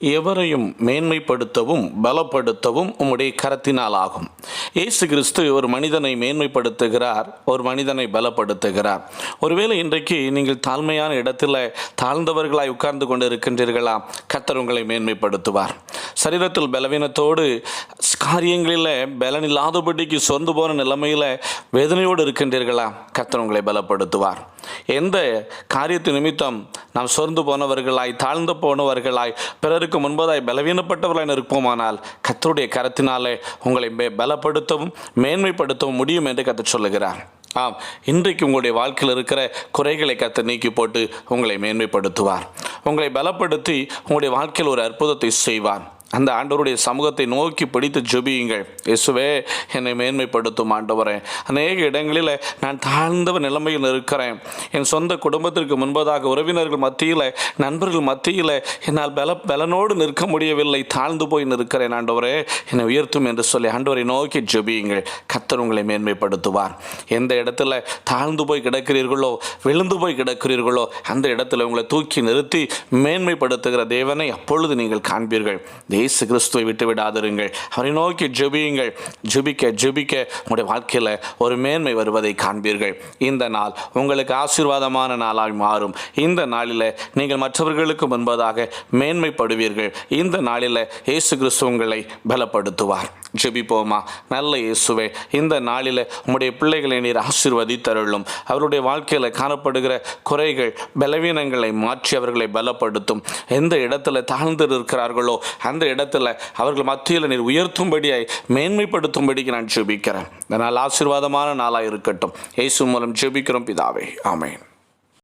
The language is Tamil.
எவரையும் மேன்மைப்படுத்தவும் பலப்படுத்தவும் உம்முடைய கரத்தினால் ஆகும் இயேசு கிறிஸ்து ஒரு மனிதனை மேன்மைப்படுத்துகிறார் ஒரு மனிதனை பலப்படுத்துகிறார். ஒருவேளை இன்றைக்கு நீங்கள் தாழ்மையான இடத்துல தாழ்ந்தவர்களாய் உட்கார்ந்து கொண்டு இருக்கின்றீர்களா கத்தர் உங்களை மேன்மைப்படுத்துவார். சரீரத்தில் பலவீனத்தோடு காரியங்களில் பலன் இல்லாதபடிக்கு சொந்து போன நிலைமையில் வேதனையோடு இருக்கின்றீர்களா? கர்த்தர் உங்களை பலப்படுத்துவார். எந்த காரியத்து நிமித்தம் நாம் சொர்ந்து போனவர்களாய் தாழ்ந்து போனவர்களாய் பிறருக்கு முன்பதாய் பலவீனப்பட்டவர்களாய் இருப்போமானால் கத்தருடைய கரத்தினாலே உங்களை பலப்படுத்தவும் மேன்மைப்படுத்தவும் முடியும் என்று கத்த சொல்லுகிறார். ஆம் இன்றைக்கு உங்களுடைய வாழ்க்கையில் இருக்கிற குறைகளை கத்த நீக்கி போட்டு உங்களை மேன்மைப்படுத்துவார். உங்களை பலப்படுத்தி உங்களுடைய வாழ்க்கையில் ஒரு அற்புதத்தை செய்வார். அந்த ஆண்டவருடைய சமூகத்தை நோக்கி பிடித்து ஜெபியுங்கள். இயேசுவே என்னை மேன்மைப்படுத்தும் ஆண்டவரே. அநேக இடங்களில் நான் தாழ்ந்த நிலைமையில் இருக்கிறேன். என் சொந்த குடும்பத்திற்கு முன்பதாக உறவினர்கள் மத்தியில் நண்பர்கள் மத்தியில் என்னால் பல பலனோடு நிற்க முடியவில்லை. தாழ்ந்து போய் நிற்கிறேன் ஆண்டவரே. என்னை உயர்த்தும் என்று சொல்லி ஆண்டவரை நோக்கி ஜெபியுங்கள். கத்தர் உங்களை மேன்மைப்படுத்துவார். எந்த இடத்துல தாழ்ந்து போய் கிடக்கிறீர்களோ விழுந்து போய் கிடக்கிறீர்களோ அந்த இடத்துல உங்களை தூக்கி நிறுத்தி மேன்மைப்படுத்துகிற தேவனை அப்பொழுது நீங்கள் காண்பீர்கள். இயேசு கிறிஸ்துவை விட்டு விடாதிருங்கள் அவரை நோக்கி ஜெபியுங்கள். ஜெபிக்க ஜெபிக்க உங்களுடைய வாழ்க்கையில் ஒரு மேன்மை வருவதை காண்பீர்கள். இந்த நாள் உங்களுக்கு ஆசீர்வாதமான நாளாக மாறும். இந்த நாளில் நீங்கள் மற்றவர்களுக்கு முன்பதாக மேன்மைப்படுவீர்கள். இந்த நாளில் இயேசு கிறிஸ்து உங்களை பலப்படுத்துவார். ஜெபிப்போமா? நல்ல இயேசுவே இந்த நாளில் உம்முடைய பிள்ளைகளை நீர் ஆசீர்வதித்தருளும். அவருடைய வாழ்க்கையில் காணப்படுகிற குறைகள் பலவீனங்களை மாற்றி அவர்களை பலப்படுத்தும். எந்த இடத்துல தாழ்ந்து இருக்கிறார்களோ அந்த இடத்துல அவர்கள் மத்தியில் நீர் உயர்த்தும்படியாய் மேன்மைப்படுத்தும்படிக்கு நான் ஜெபிக்கிறேன். இந்த நாள் ஆசீர்வாதமான நாளாக இருக்கட்டும். இயேசு மூலம் ஜெபிக்கிறோம் பிதாவே. ஆமேன்.